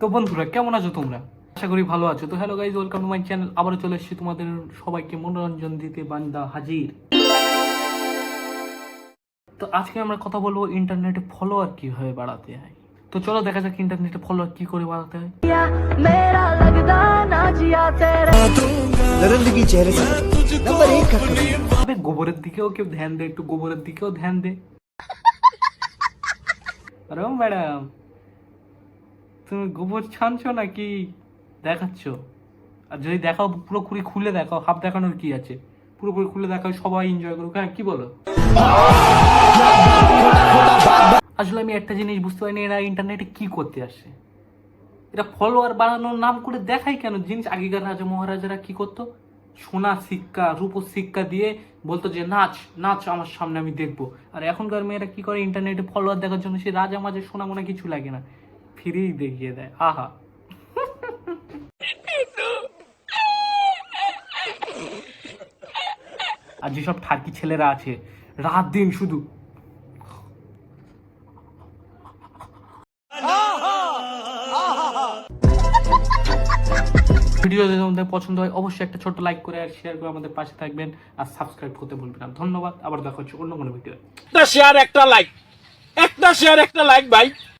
তো বন্ধুরা, কেমন আছো তোমরা? আশা করি ভালো আছো। তো hello guys welcome to my channel আবারও চলে এসেছি তোমাদের সবাইকে মনোরঞ্জন দিতে বান্দা হাজির। তো আজকে আমরা কথা বলব ইন্টারনেটে ফলোয়ার কীভাবে বাড়াতে হয়। তো চলো দেখা যাক ইন্টারনেটে ফলোয়ার কি করে বাড়াতে হয়। গোবরের দিকেও কেউ ধ্যান দে, একটু গোবরের দিকেও ধ্যান দে। আরে ম্যাডাম তুমি গোবর ছানছো নাকি? দেখাচ্ছ। আর যদি দেখাও, পুরোপুরি খুলে দেখাও, হাফ দেখানোর কি আছে? পুরোপুরি খুলে দেখাও, সবাই এনজয় করুক। হ্যাঁ কি বলো? আসলে আমি একটা জিনিস বুঝতে পারিনি, এরা ইন্টারনেটে কি করতে আসে? এরা ফলোয়ার বাড়ানোর নাম করে দেখাই কেন? জিনিস আগেকার রাজা মহারাজারা কি করতো? সোনা সিক্কা রূপো সিক্কা দিয়ে বলতো যে, নাচ নাচ আমার সামনে, আমি দেখব। আর এখনকার মেয়েরা কি করে? ইন্টারনেটে ফলোয়ার দেখার জন্য সে রাজা মাঝে সোনা মোনা কিছু লাগে না। ফ্রিই দেখিয়ে দেয়। আহা। আর যেসব ঠার্কি ছেলেরা আছে, রাত দিন শুধু ভিডিও যদি তোমাদের পছন্দ হয়, অবশ্যই একটা ছোট্ট লাইক করে আর শেয়ার করে আমাদের পাশে থাকবেন আর সাবস্ক্রাইব করতে ভুলবেন না। ধন্যবাদ, আবার দেখা হচ্ছে অন্য কোনো ভিডিও একটা শেয়ার একটা লাইক একটা শেয়ার একটা লাইক ভাই